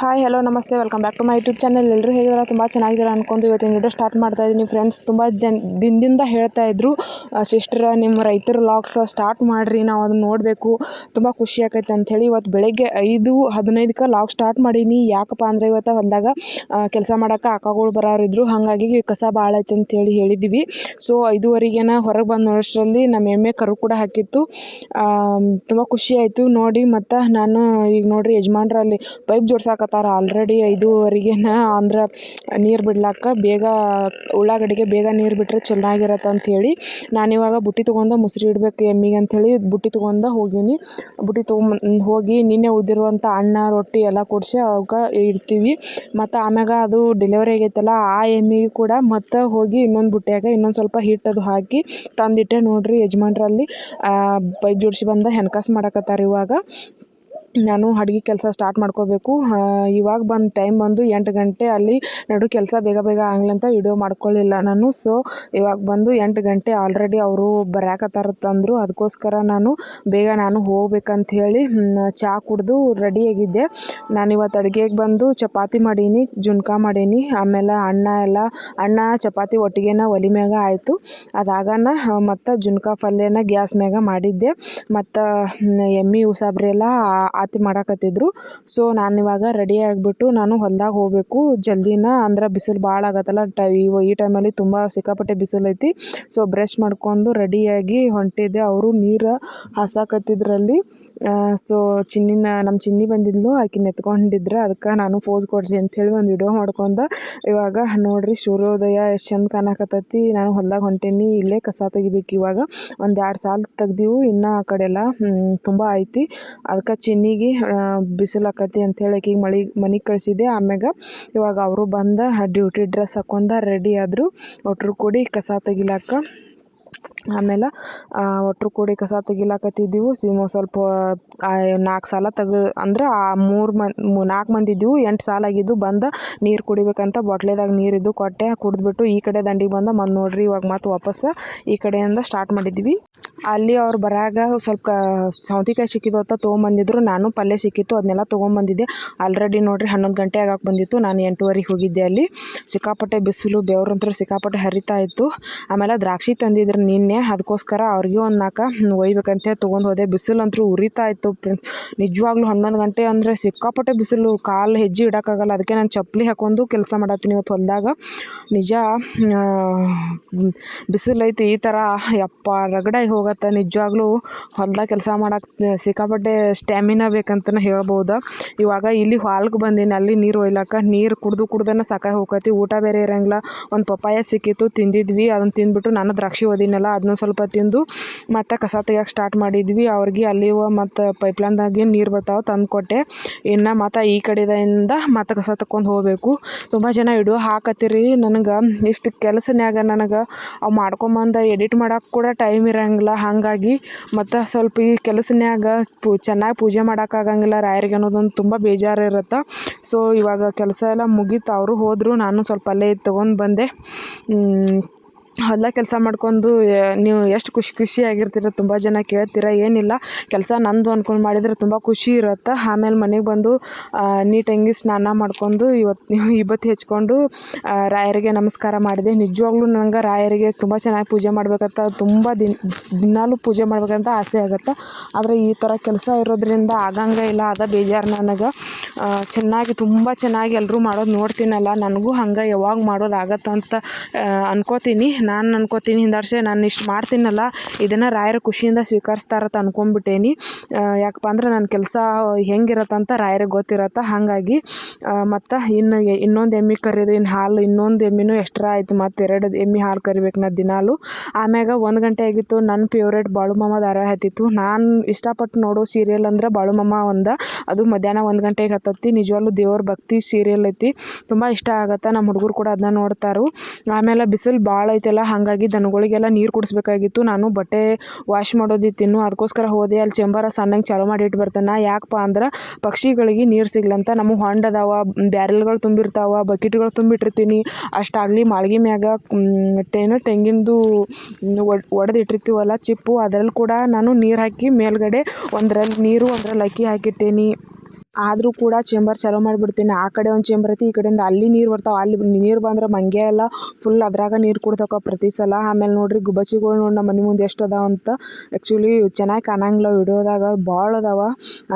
Hi hello ನಮಸ್ತೆ. Welcome back to my YouTube channel ಎಲ್ಲರೂ ಹೇಗಿದ್ದಾರೆ? ತುಂಬ ಚೆನ್ನಾಗಿದ್ದಾರೆ ಅನ್ಕೊಂಡು ಇವತ್ತಿನ ವಿಡಿಯೋ ಸ್ಟಾರ್ಟ್ ಮಾಡ್ತಾ ಇದ್ದೀನಿ. ಫ್ರೆಂಡ್ಸ್ ತುಂಬ ದಿನ, ದಿನದಿಂದ ಹೇಳ್ತಾ ಇದ್ರು ಸಿಸ್ಟರ್ ನಿಮ್ಮ ರೈತರ ಲಾಗ್ಸ್ ಸ್ಟಾರ್ಟ್ ಮಾಡಿರಿ, ನಾವು ಅದನ್ನ ನೋಡಬೇಕು. ತುಂಬ ಖುಷಿ ಆಕೈತೆ ಅಂಥೇಳಿ ಇವತ್ತು ಬೆಳಗ್ಗೆ ಐದು ಹದಿನೈದಕ್ಕೆ ಲಾಗ್ ಸ್ಟಾರ್ಟ್ ಮಾಡೀನಿ. ಯಾಕಪ್ಪ ಅಂದರೆ ಇವತ್ತು ಹೊಲದಾಗ ಕೆಲಸ ಮಾಡೋಕ್ಕೆ ಅಕ್ಕಗಳು ಬರೋರಿದ್ರು ಹಾಗಾಗಿ ಕಸ ಭಾಳ ಐತೆ ಅಂಥೇಳಿ ಹೇಳಿದ್ದೀವಿ ಸೊ ಐದುವರೆಗೇನ ಹೊರಗೆ ಬಂದು ನೋಡೋಷ್ಟರಲ್ಲಿ ನಮ್ಮ ಎಮ್ಮೆ ಕರು ಕೂಡ ಹಾಕಿತ್ತು. ತುಂಬ ಖುಷಿ ಆಯಿತು. ನೋಡಿ, ಮತ್ತು ನಾನು ಈಗ ನೋಡಿರಿ ಯಜಮಾನ್ರಲ್ಲಿ ಪೈಪ್ ಜೋಡ್ಸಾಕತ್ತಾರ ಆಲ್ರೆಡಿ ಐದೂವರೆಗೇನ ಅಂದ್ರೆ ನೀರು ಬಿಡ್ಲಾಕ ಬೇಗ ಉಳ್ಳಾಗಡ್ಡಿಗೆ ಬೇಗ ನೀರು ಬಿಟ್ಟರೆ ಚೆನ್ನಾಗಿರತ್ತೆ ಅಂಥೇಳಿ ನಾನಿವಾಗ ಬುಟ್ಟಿ ತೊಗೊಂಡು ಮೊಸರು ಇಡ್ಬೇಕು ಎಮ್ಮಿಗೆ ಅಂಥೇಳಿ ಬುಟ್ಟಿ ತೊಗೊಂಡು ಹೋಗೀನಿ. ಬುಟ್ಟಿ ತೊಗೊಂಬಂದು ಹೋಗಿ ನಿನ್ನೆ ಉಳಿದಿರುವಂಥ ಅನ್ನ, ರೊಟ್ಟಿ ಎಲ್ಲ ಕೊಡಿಸಿ ಅವಕ್ಕೆ ಇಡ್ತೀವಿ. ಮತ್ತು ಆಮ್ಯಾಗ ಅದು ಡೆಲಿವರಿ ಆಗೈತಲ್ಲ ಆ ಎಮ್ಮಿಗೆ ಕೂಡ ಮತ್ತೆ ಹೋಗಿ ಇನ್ನೊಂದು ಬುಟ್ಟಿಯಾಗ ಇನ್ನೊಂದು ಸ್ವಲ್ಪ ಹಿಟ್ಟು ಹಿಟ್ಟದು ಹಾಕಿ ತಂದಿಟ್ಟೆ ನೋಡ್ರಿ ಯಜಮಾನ್ರಲ್ಲಿ. ಬೈ ಜೋಡಿಸಿ ಬಂದು ಹೆಣ್ಕಾಸು ಮಾಡಕತ್ತಾರೆ ಇವಾಗ. ನಾನು ಅಡ್ಗೆ ಕೆಲಸ ಸ್ಟಾರ್ಟ್ ಮಾಡ್ಕೋಬೇಕು. ಇವಾಗ ಬಂದು ಟೈಮ್ ಬಂದು ಎಂಟು ಗಂಟೆ ಅಲ್ಲಿ ನಡು ಕೆಲಸ ಬೇಗ ಬೇಗ ಆಗ್ಲಂತ ವಿಡಿಯೋ ಮಾಡ್ಕೊಳ್ಳಿಲ್ಲ ನಾನು. ಸೊ ಇವಾಗ ಬಂದು ಎಂಟು ಗಂಟೆ ಆಲ್ರೆಡಿ ಅವರು ಬರಾಕತ್ತಾರ ತಂದರು. ಅದಕ್ಕೋಸ್ಕರ ನಾನು ಬೇಗ ನಾನು ಹೋಗ್ಬೇಕಂತ ಹೇಳಿ ಚಹಾ ಕುಡಿದು ರೆಡಿಯಾಗಿದ್ದೆ ನಾನು ಇವತ್ತು ಅಡುಗೆಗೆ ಬಂದು ಚಪಾತಿ ಮಾಡೀನಿ, ಜುನ್ಕ ಮಾಡೀನಿ, ಆಮೇಲೆ ಅಣ್ಣ ಎಲ್ಲ ಅಣ್ಣ ಚಪಾತಿ ಒಟ್ಟಿಗೆನ ಒಲಿ ಮ್ಯಾಗ ಆಯಿತು. ಅದಾಗನ ಮತ್ತು ಜುನ್ಕ ಪಲ್ಯನ ಗ್ಯಾಸ್ ಮ್ಯಾಗ ಮಾಡಿದ್ದೆ. ಮತ್ತು ಎಮ್ಮೆ, ಉಸಾಬ್ರಿ ಎಲ್ಲ ಆತಿ ಮಾಡಾಕತ್ತಿದ್ರು. ಸೊ ನಾನು ಇವಾಗ ರೆಡಿ ಆಗಿಬಿಟ್ಟು ನಾನು ಹೊಲ್ದಾಗ ಹೋಗಬೇಕು. ಜಲ್ದಿನ ಅಂದ್ರೆ ಬಿಸಿಲು ಭಾಳ ಆಗತ್ತಲ್ಲ, ಟೈ ಈ ಟೈಮಲ್ಲಿ ತುಂಬ ಸಿಕ್ಕಾಪಟ್ಟೆ ಬಿಸಿಲೈತಿ ಸೊ ಬ್ರಷ್ ಮಾಡ್ಕೊಂಡು ರೆಡಿಯಾಗಿ ಹೊಂಟಿದ್ದೆ. ಅವರು ನೀರು ಹಾಸಾಕತ್ತಿದ್ರಲ್ಲಿ. ಸೊ ಚಿನ್ನಿನ ನಮ್ಮ ಚಿನ್ನಿ ಬಂದಿದ್ಲು, ಆಕಿನ ಎತ್ಕೊಂಡಿದ್ರೆ ಅದಕ್ಕೆ ನಾನು ಫೋಸ್ ಕೊಡ್ರಿ ಅಂಥೇಳಿ ಒಂದು ವಿಡಿಯೋ ಮಾಡ್ಕೊಂಡು, ಇವಾಗ ನೋಡ್ರಿ ಸೂರ್ಯೋದಯ ಎಷ್ಟು ಚಂದ ಕಾಣಕತ್ತೈತಿ, ನಾನು ಹೊಲ್ದಾಗ ಹೊಂಟೇನಿ, ಇಲ್ಲೇ ಕಸ ತೆಗಿಬೇಕು ಇವಾಗ, ಒಂದು ಎರಡು ಸಾಲ ತೆಗ್ದೀವು, ಇನ್ನು ಆ ಕಡೆ ಎಲ್ಲ ತುಂಬ ಐತಿ, ಅದಕ್ಕೆ ಚಿನ್ನಿಗೆ ಬಿಸಿಲು ಆಕತಿ ಅಂಥೇಳಿ ಆಕಿಗೆ ಮಳಿ, ಮನೆಗೆ ಕಳಿಸಿದೆ ಆಮ್ಯಾಗ ಇವಾಗ ಅವರು ಬಂದು, ಡ್ಯೂಟಿ ಡ್ರೆಸ್ ಹಾಕೊಂಡ ರೆಡಿ ಆದರು, ಒಟ್ರು ಕೂಡಿ ಕಸ ತೆಗಿಲಾಕ. ಆಮೇಲೆ ಒಟ್ರು ಕೂಡಿ ಕಸ ತೆಗಿಲಾಕತ್ತಿದ್ದೆವು. ಸಿಮ್ ಸ್ವಲ್ಪ ನಾಲ್ಕು ಸಾಲ ತೆಗ್ದು, ಅಂದ್ರೆ ಆ ಮೂರು ಮಂದಿ ನಾಲ್ಕು ಮಂದಿ ಇದ್ದೆವು. ಎಂಟು ಸಾಲ ಆಗಿದ್ದು ಬಂದು, ನೀರು ಕುಡಿಬೇಕಂತ ಬಾಟ್ಲಿದಾಗ ನೀರಿದ್ದು ಕೊಟ್ಟೆ, ಕುಡಿದ್ಬಿಟ್ಟು ಈ ಕಡೆ ದಂಡಿಗೆ ಬಂದ ಮತ್ತು ನೋಡ್ರಿ ಇವಾಗ ಮತ್ತೆ ವಾಪಸ್ಸು ಈ ಕಡೆಯಿಂದ ಸ್ಟಾರ್ಟ್ ಮಾಡಿದ್ವಿ ಅಲ್ಲಿ ಅವ್ರು ಬರಾಗ ಸ್ವಲ್ಪ ಸೌತೆಕಾಯಿ ಸಿಕ್ಕಿದ್ದು ಅಂತ ತೊಗೊಂಬಂದಿದ್ರು. ನಾನು ಪಲ್ಯ ಸಿಕ್ಕಿತ್ತು, ಅದನ್ನೆಲ್ಲ ತೊಗೊಂಬಂದಿದ್ದೆ. ಆಲ್ರೆಡಿ ನೋಡಿರಿ ಹನ್ನೊಂದು ಗಂಟೆ ಆಗಕ್ಕೆ ಬಂದಿತ್ತು. ನಾನು ಎಂಟೂವರೆಗೆ ಹೋಗಿದ್ದೆ ಅಲ್ಲಿ. ಸಿಕ್ಕಾಪಟ್ಟೆ ಬಿಸಿಲು ಬೆವ್ರಂತರ ಸಿಕ್ಕಾಪಟ್ಟೆ ಹರಿತಾ ಇತ್ತು. ಆಮೇಲೆ ದ್ರಾಕ್ಷಿ ತಂದಿದ್ರು ನಿನ್ನೆ. ಅದಕ್ಕೋಸ್ಕರ ಅವ್ರಿಗೆ ಒಂದು ನಾಲ್ಕು ಒಯ್ಬೇಕಂತ ತೊಗೊಂಡು ಹೋದೆ. ಬಿಸಿಲು ಅಂತೂ ಉರಿತಾ ಇತ್ತು. ನಿಜವಾಗ್ಲೂ ಹನ್ನೊಂದು ಗಂಟೆ ಅಂದರೆ ಸಿಕ್ಕಾಪಟ್ಟೆ ಬಿಸಿಲು. ಕಾಲು ಹೆಜ್ಜೆ ಇಡೋಕ್ಕಾಗಲ್ಲ. ಅದಕ್ಕೆ ನಾನು ಚಪ್ಪಲಿ ಹಾಕೊಂಡು ಕೆಲಸ ಮಾಡತ್ತೀನಿ ಇವತ್ತು ಹೊಲದಾಗ. ನಿಜ ಬಿಸಿಲೈತಿ ಈ ಥರ ಯಪ್ಪ, ರಗಡಾಗಿ ಹೋಗುತ್ತೆ. ನಿಜವಾಗ್ಲೂ ಹೊಲ್ದಾಗ ಕೆಲಸ ಮಾಡಕ್ಕೆ ಸಿಕ್ಕಾಪಟ್ಟೆ ಸ್ಟ್ಯಾಮಿನಾ ಬೇಕಂತಲೇ ಹೇಳ್ಬೋದು. ಇವಾಗ ಇಲ್ಲಿ ಹಾಲ್ಗೆ ಬಂದೀನಿ, ಅಲ್ಲಿ ನೀರು ಒಯ್ಲಾಕ ನೀರು ಕುಡ್ದು ಕುಡ್ದನ ಸಾಕಾಗಿ ಹೋಗತಿ ಊಟ ಬೇರೆ ಇರೋಂಗಿಲ್ಲ. ಒಂದು ಪಪ್ಪಾಯ ಸಿಕ್ಕಿತ್ತು, ತಿಂದಿದ್ವಿ. ಅದನ್ನು ತಿಂದ್ಬಿಟ್ಟು ನಾನು ದ್ರಾಕ್ಷಿ ಓದಿನಲ್ಲ ಅದನ್ನು ಸ್ವಲ್ಪ ತಿಂದು ಮತ್ತೆ ಕಸ ತೆಗಿಯೋಕೆ ಸ್ಟಾರ್ಟ್ ಮಾಡಿದ್ವಿ. ಅವ್ರಿಗೆ ಅಲ್ಲಿ ಮತ್ತು ಪೈಪ್ಲೈನ್ದಾಗೆ ನೀರು ಬರ್ತಾವೆ, ತಂದು ಕೊಟ್ಟೆ. ಇನ್ನು ಮತ್ತು ಈ ಕಡೆಯಿಂದ ಮತ್ತೆ ಕಸ ತಗೊಂಡು ಹೋಗಬೇಕು. ತುಂಬ ಜನ ಇಡುವ ಹಾಕತ್ತೀರಿ. ನನಗೆ ಇಷ್ಟು ಕೆಲಸನ್ಯಾಗ ನನಗೆ ಅವು ಮಾಡ್ಕೊಂಬಂದು ಎಡಿಟ್ ಮಾಡೋಕೆ ಕೂಡ ಟೈಮ್ ಇರೋಂಗಿಲ್ಲ. ಹಾಗಾಗಿ ಮತ್ತು ಸ್ವಲ್ಪ ಈ ಕೆಲಸನ್ಯಾಗ ಪೂ, ಚೆನ್ನಾಗಿ ಪೂಜೆ ಮಾಡೋಕ್ಕಾಗಂಗಿಲ್ಲ ರಾಯರಿಗೆ ಅನ್ನೋದೊಂದು ತುಂಬ ಬೇಜಾರು ಇರುತ್ತೆ ಸೊ ಇವಾಗ ಕೆಲಸ ಎಲ್ಲ ಮುಗೀತು, ಅವರು ಹೋದರು, ನಾನು ಸ್ವಲ್ಪ ಅಲ್ಲೇ ತೊಗೊಂಡು ಬಂದೆ. ಹೊಲ್ದಾಗ ಕೆಲಸ ಮಾಡ್ಕೊಂಡು ನೀವು ಎಷ್ಟು ಖುಷಿ ಖುಷಿಯಾಗಿರ್ತೀರ ತುಂಬ ಜನ ಕೇಳ್ತೀರ, ಏನಿಲ್ಲ. ಕೆಲಸ ನನ್ನದು ಅಂದ್ಕೊಂಡು ಮಾಡಿದರೆ ತುಂಬ ಖುಷಿ ಇರುತ್ತೆ. ಆಮೇಲೆ ಮನೆಗೆ ಬಂದು ನೀಟಾಗಿ ಸ್ನಾನ ಮಾಡ್ಕೊಂಡು ಇವತ್ತು ಇವತ್ತು ಹಚ್ಕೊಂಡು ರಾಯರಿಗೆ ನಮಸ್ಕಾರ ಮಾಡಿದೆ. ನಿಜವಾಗ್ಲೂ ನಂಗೆ ರಾಯರಿಗೆ ತುಂಬ ಚೆನ್ನಾಗಿ ಪೂಜೆ ಮಾಡ್ಬೇಕಂತ, ತುಂಬ ದಿನ, ದಿನಾಲೂ ಪೂಜೆ ಮಾಡ್ಬೇಕಂತ ಆಸೆ ಆಗುತ್ತೆ. ಆದರೆ ಈ ಥರ ಕೆಲಸ ಇರೋದ್ರಿಂದ ಆಗಂಗೆ ಇಲ್ಲ. ಅದ ಬೇಜಾರು ನನಗೆ. ಚೆನ್ನಾಗಿ, ತುಂಬ ಚೆನ್ನಾಗಿ ಎಲ್ಲರೂ ಮಾಡೋದು ನೋಡ್ತೀನಲ್ಲ, ನನಗೂ ಹಂಗೆ ಯಾವಾಗ ಮಾಡೋದು ಆಗತ್ತಂತ ಅನ್ಕೋತೀನಿ. ನಾನು ಅನ್ಕೋತೀನಿ ಹಿಂದರ್ಸೆ ನಾನು ಇಷ್ಟು ಮಾಡ್ತೀನಲ್ಲ, ಇದನ್ನು ರಾಯರ ಖುಷಿಯಿಂದ ಸ್ವೀಕರಿಸ್ತಾರತ್ತ ಅನ್ಕೊಂಬಿಟ್ಟೇನಿ ಯಾಕಪ್ಪ ಅಂದ್ರೆ ನನ್ನ ಕೆಲಸ ಹೆಂಗಿರತ್ತಂತ ರಾಯರಿಗೆ ಗೊತ್ತಿರತ್ತೆ, ಹಾಗಾಗಿ ಮತ್ತು ಇನ್ನು ಇನ್ನೊಂದು ಎಮ್ಮೆ ಕರಿಯೋದು ಇನ್ನು ಹಾಲು, ಇನ್ನೊಂದು ಎಮ್ಮಿನೂ ಎಷ್ಟರ ಆಯಿತು, ಮತ್ತು ಎರಡು ಎಮ್ಮೆ ಹಾಲು ಕರಿಬೇಕು ನಾ ದಿನಾಲು. ಆಮ್ಯಾಗ ಒಂದು ಗಂಟೆ ಆಗಿತ್ತು ನನ್ನ ಫೇವ್ರೇಟ್ ಬಾಳುಮಾಮ ಧಾರಾವಾಹಿ ಹತ್ತಿತ್ತು. ನಾನು ಇಷ್ಟಪಟ್ಟು ನೋಡೋ ಸೀರಿಯಲ್ ಅಂದ್ರೆ ಬಾಳುಮಾಮ ಒಂದು. ಅದು ಮಧ್ಯಾಹ್ನ ಒಂದು ಗಂಟೆಗೆ ಹತ್ತತ್ತಿ ನಿಜವಾಗ್ಲೂ ದೇವ್ರ ಭಕ್ತಿ ಸೀರಿಯಲ್ ಐತಿ. ತುಂಬ ಇಷ್ಟ ಆಗತ್ತೆ. ನಮ್ಮ ಹುಡುಗರು ಕೂಡ ಅದನ್ನ ನೋಡ್ತಾರು. ಆಮೇಲೆ ಬಿಸಿಲು ಭಾಳ ಐತಲ್ಲ, ಹಾಗಾಗಿ ದನಗಳಿಗೆಲ್ಲ ನೀರು ಕುಡಿಸ್ಬೇಕಾಗಿತ್ತು. ನಾನು ಬಟ್ಟೆ ವಾಶ್ ಮಾಡೋದಿತ್ತಿನ್ನು ಅದಕ್ಕೋಸ್ಕರ ಹೋದೆ. ಅಲ್ಲಿ ಚೆಂಬರ ಸಣ್ಣಂಗೆ ಚಾಲೂ ಮಾಡಿ ಇಟ್ಟು ಬರ್ತಾನೆ ಯಾಕಪ್ಪ ಅಂದ್ರೆ, ಪಕ್ಷಿಗಳಿಗೆ ನೀರು ಸಿಗ್ಲಂತ ನಮಗೆ ಹೊಂಡ ಅದಾವ, ಬ್ಯಾರೆಲ್ಗಳು ತುಂಬಿರ್ತಾವೆ, ಬಕೆಟ್ಗಳು ತುಂಬಿಟ್ಟಿರ್ತೀನಿ. ಅಷ್ಟಾಗಲಿ ಮಾಳ್ಗಿ ಮ್ಯಾಗ ಟೇನು ತೆಂಗಿನದು ಒಡೆದಿಟ್ಟಿರ್ತೀವಲ್ಲ, ಚಿಪ್ಪು. ಅದ್ರಲ್ಲಿ ಕೂಡ ನಾನು ನೀರು ಹಾಕಿ ಮೇಲ್ಗಡೆ ಒಂದರಲ್ಲಿ ನೀರು ಒಂದ್ರಲ್ಲಿ ಅಕ್ಕಿ ಹಾಕಿಟ್ಟೇನಿ. ಆದರೂ ಕೂಡ ಚೇಂಬರ್ ಚಾಲೂ ಮಾಡಿಬಿಡ್ತೀನಿ. ಆ ಕಡೆ ಒಂದು ಚೇಂಬರ್ ಐತಿ, ಈ ಕಡೆಯಿಂದ ಅಲ್ಲಿ ನೀರು ಬರ್ತಾವೆ. ಅಲ್ಲಿ ನೀರು ಬಂದ್ರೆ ಮಂಗೆ ಎಲ್ಲ ಫುಲ್ ಅದ್ರಾಗ ನೀರು ಕುಡ್ತವೆ ಪ್ರತಿ ಸಲ. ಆಮೇಲೆ ನೋಡ್ರಿ ಗುಬ್ಬಚ್ಚಿಗಳು ನೋಡಿ ನಮ್ಮ ಮನೆ ಮುಂದೆ ಎಷ್ಟು ಅದಾವ ಅಂತ. ಆ್ಯಕ್ಚುಲಿ ಚೆನ್ನಾಗಿ ಕಾಣಂಗಿಲ್ಲ ವಿಡಿಯೋದಾಗ ಭಾಳ ಅದಾವ.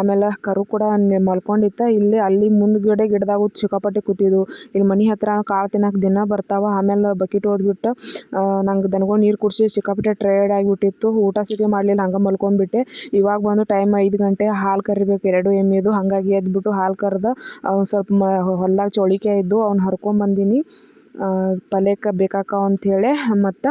ಆಮೇಲೆ ಕರು ಕೂಡ ಮಲ್ಕೊಂಡಿತ್ತ. ಇಲ್ಲಿ ಅಲ್ಲಿ ಮುಂದ್ಗಡೆ ಗಿಡದಾಗ ಸಿಕ್ಕಾಪಟ್ಟೆ ಕೂತಿದ್ವು. ಇಲ್ಲಿ ಮನೆ ಹತ್ರ ಕಾಳು ತಿನ್ನಕ್ಕೆ ದಿನ ಬರ್ತಾವ. ಆಮೇಲೆ ಬಕೆಟ್ ಓದ್ಬಿಟ್ಟು ನಂಗೆ ದನಗಳು ನೀರು ಕುಡಿಸಿ ಸಿಕ್ಕಾಪಟ್ಟೆ ಟ್ರೈಡ್ ಆಗಿಬಿಟ್ಟಿತ್ತು. ಊಟ ಸಿಟಿ ಮಾಡಲಿಲ್ಲ, ಹಂಗೆ ಮಲ್ಕೊಂಡ್ಬಿಟ್ಟೆ. ಇವಾಗ ಬಂದು ಟೈಮ್ ಐದು ಗಂಟೆ, ಹಾಲು ಕರಿಬೇಕು, ಎರಡು ಎಮ್ಮೆದು. ಹಾಗಾಗಿ ಎದ್ಬಿಟ್ಟು ಹಾಲು ಕರೆದು ಅವ್ನು ಸ್ವಲ್ಪ ಮ ಹೊಲ್ದಾಗ ಚೌಳಿಕಾಯಿ ಇದ್ದು ಅವ್ನ ಹರ್ಕೊಂಬಂದೀನಿ. ಪಲ್ಯಕ್ಕೆ ಅಂತ ಅಂಥೇಳಿ ಮತ್ತು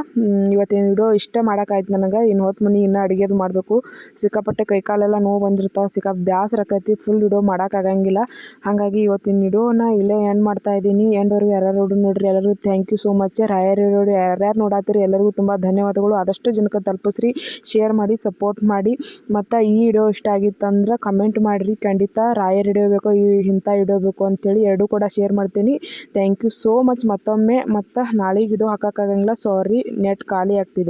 ಇವತ್ತಿನ ವಿಡಿಯೋ ಇಷ್ಟ ಮಾಡೋಕ್ಕಾಯ್ತು ನನಗೆ. ಇನ್ನು ಹೊತ್ತು ಮನೆ ಇನ್ನೂ ಅಡುಗೆದು ಮಾಡಬೇಕು. ಸಿಕ್ಕಾಪಟ್ಟೆ ಕೈ ಕಾಲೆಲ್ಲ ನೋವು ಬಂದಿರ್ತಾವೆ ಸಿಕ್ಕಾ ಬ್ಯಾಸರ ಆಕೈತಿ. ಫುಲ್ ವಿಡಿಯೋ ಮಾಡೋಕ್ಕಾಗಂಗಿಲ್ಲ ಹಾಗಾಗಿ ಇವತ್ತಿನ ವಿಡಿಯೋನ ಇಲ್ಲೇ ಎಂಡ್ ಮಾಡ್ತಾ ಇದ್ದೀನಿ. ಎಂಡ್ವರೆಗೂ ಯಾರ್ಯಾರು ನೋಡ್ರಿ. ಎಲ್ಲರಿಗೂ ಥ್ಯಾಂಕ್ ಯು ಸೋ ಮಚ್ ರಾಯರ್ ಇರೋರು ಯಾರ್ಯಾರು ನೋಡಾತೀರಿ, ಎಲ್ಲರಿಗೂ ತುಂಬ ಧನ್ಯವಾದಗಳು. ಆದಷ್ಟು ಜನಕ್ಕೆ ತಲುಪಿಸ್ರಿ ಶೇರ್ ಮಾಡಿ ಸಪೋರ್ಟ್ ಮಾಡಿ. ಮತ್ತು ಈ ವಿಡಿಯೋ ಇಷ್ಟ ಆಗಿತ್ತಂದ್ರೆ ಕಮೆಂಟ್ ಮಾಡಿರಿ. ಖಂಡಿತ ರಾಯರ್ ಹಿಡಿಯೋಬೇಕು, ಈ ಇಂಥ ವಿಡಿಯೋ ಅಂಥೇಳಿ ಎರಡೂ ಕೂಡ ಶೇರ್ ಮಾಡ್ತೀನಿ. ಥ್ಯಾಂಕ್ ಯು ಸೋ ಮಚ್ ಮತ್ತೊಮ್ಮೆ ಮತ್ತೆ ನಾಳೆಗೆ ಹಾಕಕ್ ಹಾಕೋಕ್ಕಾಗಂಗಿಲ್ಲ. ಸಾರಿ ನೆಟ್ ಖಾಲಿ ಆಗ್ತಿದೆ.